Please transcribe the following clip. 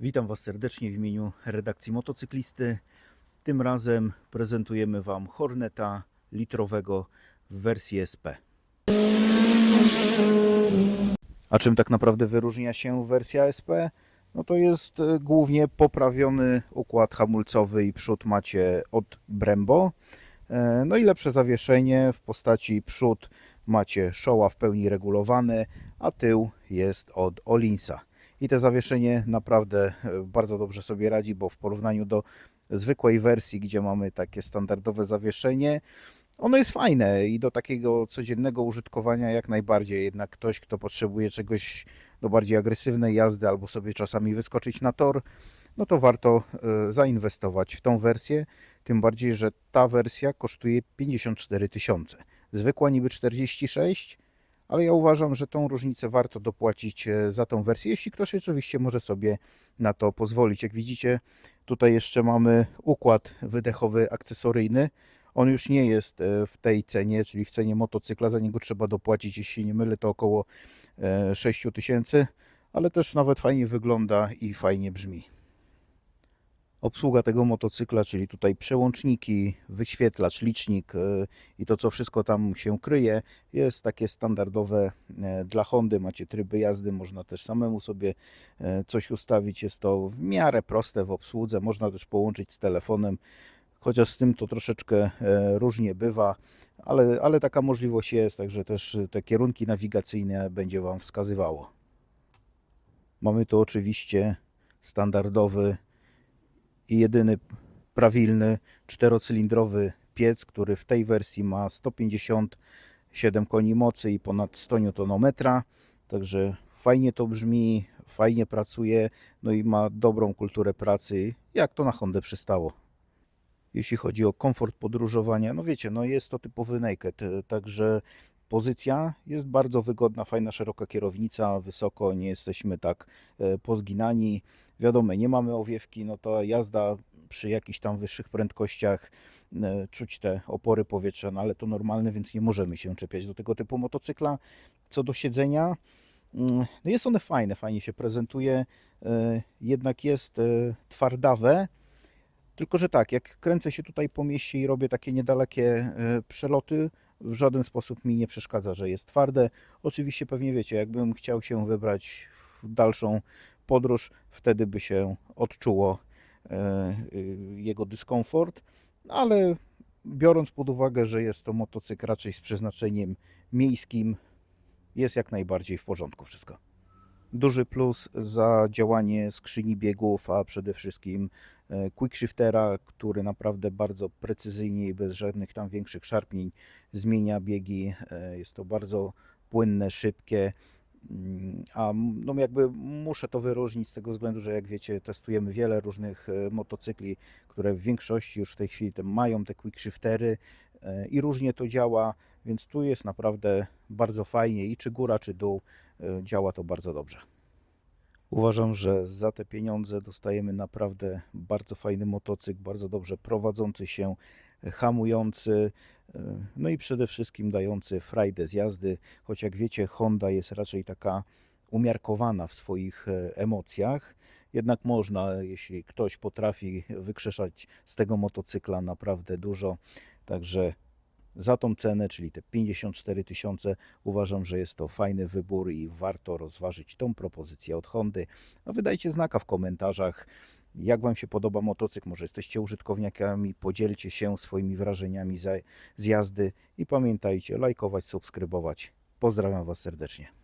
Witam Was serdecznie w imieniu redakcji motocyklisty. Tym razem prezentujemy Wam Horneta litrowego w wersji SP. A czym tak naprawdę wyróżnia się wersja SP? No to jest e, głównie poprawiony układ hamulcowy i przód macie od Brembo. E, No i lepsze zawieszenie w postaci przód macie szoła w pełni regulowane, a tył jest od Olinsa. I to zawieszenie naprawdę e, bardzo dobrze sobie radzi, bo w porównaniu do zwykłej wersji, gdzie mamy takie standardowe zawieszenie, ono jest fajne i do takiego codziennego użytkowania jak najbardziej. Jednak ktoś, kto potrzebuje czegoś do bardziej agresywnej jazdy albo sobie czasami wyskoczyć na tor, no to warto e, zainwestować w tą wersję. Tym bardziej, że ta wersja kosztuje 54 tysiące. Zwykła niby 46, ale ja uważam, że tą różnicę warto dopłacić e, za tą wersję, jeśli ktoś oczywiście może sobie na to pozwolić. Jak widzicie, tutaj jeszcze mamy układ wydechowy akcesoryjny. On już nie jest e, w tej cenie, czyli w cenie motocykla. Za niego trzeba dopłacić, jeśli nie mylę, to około 6 tysięcy, ale też nawet fajnie wygląda i fajnie brzmi. Obsługa tego motocykla, czyli tutaj przełączniki, wyświetlacz, licznik e, i to, co wszystko tam się kryje, jest takie standardowe e, dla Hondy. Macie tryby jazdy, można też samemu sobie e, coś ustawić. Jest to w miarę proste w obsłudze. Można też połączyć z telefonem, chociaż z tym to troszeczkę różnie bywa, ale, ale taka możliwość jest, także też te kierunki nawigacyjne będzie Wam wskazywało. Mamy tu oczywiście standardowy i jedyny prawilny czterocylindrowy piec, który w tej wersji ma 157 koni mocy i ponad 100 Nm. Także fajnie to brzmi, fajnie pracuje, no i ma dobrą kulturę pracy, jak to na Hondę przystało. Jeśli chodzi o komfort podróżowania, no wiecie, no jest to typowy naked, także pozycja jest bardzo wygodna, fajna, szeroka kierownica, wysoko, nie jesteśmy tak e, pozginani. Wiadomo, nie mamy owiewki, no to jazda przy jakichś tam wyższych prędkościach e, czuć te opory powietrzne, ale to normalne, więc nie możemy się czepiać do tego typu motocykla. Co do siedzenia, mm, no jest one fajne, fajnie się prezentuje, e, jednak jest twardawe. Tylko, że tak, jak kręcę się tutaj po mieście i robię takie niedalekie przeloty, w żaden sposób mi nie przeszkadza, że jest twarde. Oczywiście pewnie wiecie, jakbym chciał się wybrać w dalszą podróż, wtedy by się odczuło e, jego dyskomfort, ale biorąc pod uwagę, że jest to motocykl raczej z przeznaczeniem miejskim, jest jak najbardziej w porządku wszystko. Duży plus za działanie skrzyni biegów, a przede wszystkim e, quickshiftera, który naprawdę bardzo precyzyjnie i bez żadnych tam większych szarpnięć zmienia biegi. E, Jest to bardzo płynne, szybkie. Mm, A no jakby muszę to wyróżnić z tego względu, że jak wiecie, testujemy wiele różnych e, motocykli, które w większości już w tej chwili mają te quickshiftery i różnie to działa, więc tu jest naprawdę bardzo fajnie i czy góra, czy dół e, działa to bardzo dobrze. Uważam, że za te pieniądze dostajemy naprawdę bardzo fajny motocykl, bardzo dobrze prowadzący się, hamujący, e, no i przede wszystkim dający frajdę z jazdy, choć jak wiecie, Honda jest raczej taka umiarkowana w swoich e, emocjach. Jednak można, jeśli ktoś potrafi wykrzeszać z tego motocykla naprawdę dużo. Także za tą cenę, czyli te 54 tysiące, uważam, że jest to fajny wybór i warto rozważyć tą propozycję od Hondy. No wydajcie znaka w komentarzach, jak Wam się podoba motocykl, może jesteście użytkownikami, podzielcie się swoimi wrażeniami z jazdy i pamiętajcie lajkować, subskrybować. Pozdrawiam Was serdecznie.